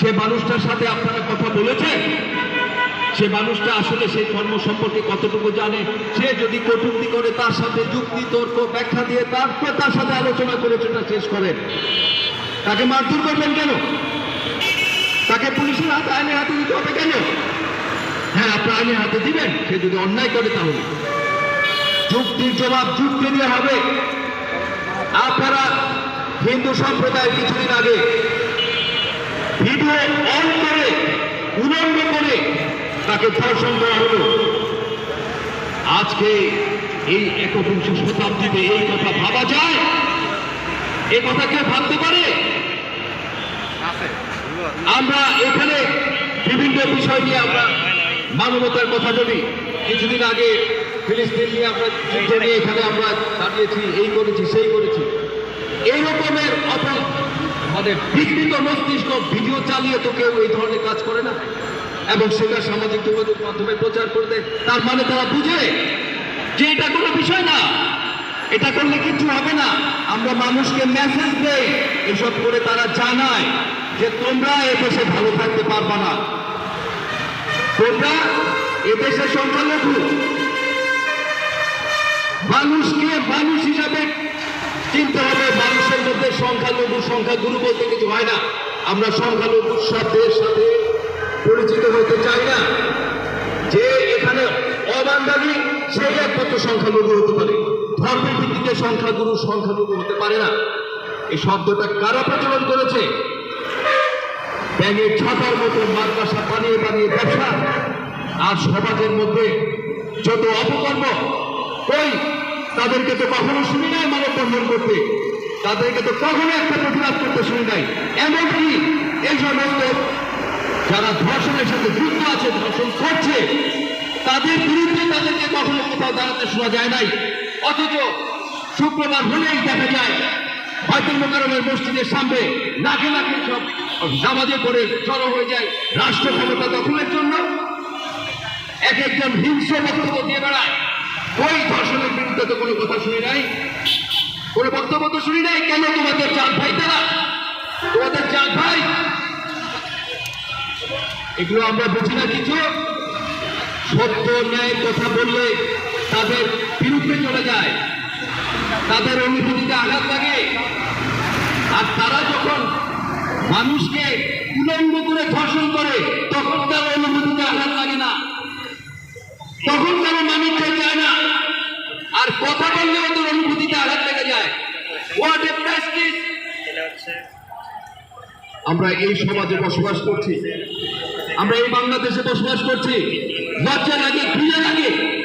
সে মানুষটার সাথে আপনারা কথা বলেছেন? সে মানুষটা আসলে সেই ধর্ম সম্পর্কে কতটুকু জানে? সে যদি কটূক্তি করে তার সাথে যুক্তি, তর্ক, ব্যাখ্যা দিয়ে তারপর তার সাথে আলোচনা করে সেটা শেষ করেন। তাকে মারধর করবেন কেন? তাকে পুলিশের হাতে, আইনের হাতে দিতে হবে কেন? হ্যাঁ আপনি আইনের হাতে দিবেন। সে যদি অন্যায় করে তাহলে। যুক্তির জবাব যুক্তি দিয়ে হবে। আপনারা হিন্দু সম্প্রদায় কিছুদিন আগে ভিডিও অন করে উলঙ্গ করে তাকে ধর্ষণ করা হলো। আজকে এই একবিংশ শতাব্দীতে এই কথা ভাবা যায়? এই কথা কেউ ভাবতে পারে? আমরা এখানে বিভিন্ন বিষয় নিয়ে আমরা মানবতার কথা বলি কিছুদিন আগে ফিলিস্তিন নিয়ে আমরা যুদ্ধ নিয়ে এখানে আমরা দাঁড়িয়েছি, এই করেছি, সেই করেছি। এই রকমের অপরাধ মানে বিকৃত মস্তিষ্ক ভিডিও চালিয়ে তো কেউ এই ধরনের কাজ করে না। এবং সেটা সামাজিক যোগাযোগ মাধ্যমে প্রচার করে দেয় তার মানে তারা বুঝে যে এটা কোনো বিষয় না। এটা করলে কিছু হবে না। আমরা মানুষকে মেসেজ দেই, এসব করে তারা জানায় যে তোমরা এদেশে ভালো থাকতে পারবা না। তোমরা এ এদেশে সংখ্যালঘু। মানুষকে মানুষ হিসাবে চিনতে হবে, মানুষের মধ্যে সংখ্যালঘু, সংখ্যাগুরু বলতে কিছু হয় না। আমরা সংখ্যালঘুর সাথে সাথে পরিচিত হতে চাই না। যে এখানে অবাঙ্গালী সেই একমাত্র সংখ্যালঘু হতে পারে। ধর্মের ভিত্তিতে সংখ্যাগুরু সংখ্যালঘু হতে পারে না। এই শব্দটা কারা প্রচলন করেছে? ব্যাঙের ছাতার মতো মাদ্রাসা বানিয়ে বানিয়ে ব্যবসা, আর সমাজের মধ্যে যত অপকর্ম ওই তাদেরকে তো কখনো শুনি নাই মানববন্ধন করতে। তাদেরকে তো কখনো একটা প্রতিবাদ করতে শুনি নাই। এমনকি এই সমস্ত যারা ধর্ষণের সাথে যুক্ত আছে, ধর্ষণ করছে, তাদের বিরুদ্ধে তাদেরকে কখনো কোথাও দাঁড়াতে শোনা যায় নাই। অথচ শুক্রবার হলেই দেখা যায়, হয়তো মোকারমের মসজিদের সামনে লাখে লাখে সব নামাজে পড়ে জড়ো হয়ে যায় রাষ্ট্র ক্ষমতা দখলের জন্য। এক একজন হিংস্র বক্তব্য দিয়ে বেড়ায়। ওই ধর্ষণের বিরুদ্ধে তো কোনো কথা শুনি নাই। কোনো বক্তব্য তো শুনি নাই। কেন তোমাদের চাঁদ ভাই তারা তোমাদের চাঁদ ভাই? এগুলো আমরা বুঝি না কিছু। সত্য ন্যায় কথা বললে তাদের বিরুদ্ধে চলে যায়। তাদের অনুভূতিতে আঘাত লাগে। আর তারা যখন মানুষকে উলঙ্গ করে ধর্ষণ করে, তখন তার অনুভূতিতে আঘাত লাগে না। তখন তারা মানুষ যায় না আর কথা বললে ওদের অনুভূতিতে আঘাত লেগে যায়। আমরা এই সমাজে বসবাস করছি। আমরা এই বাংলাদেশে বসবাস করছি। লজ্জা লাগে কি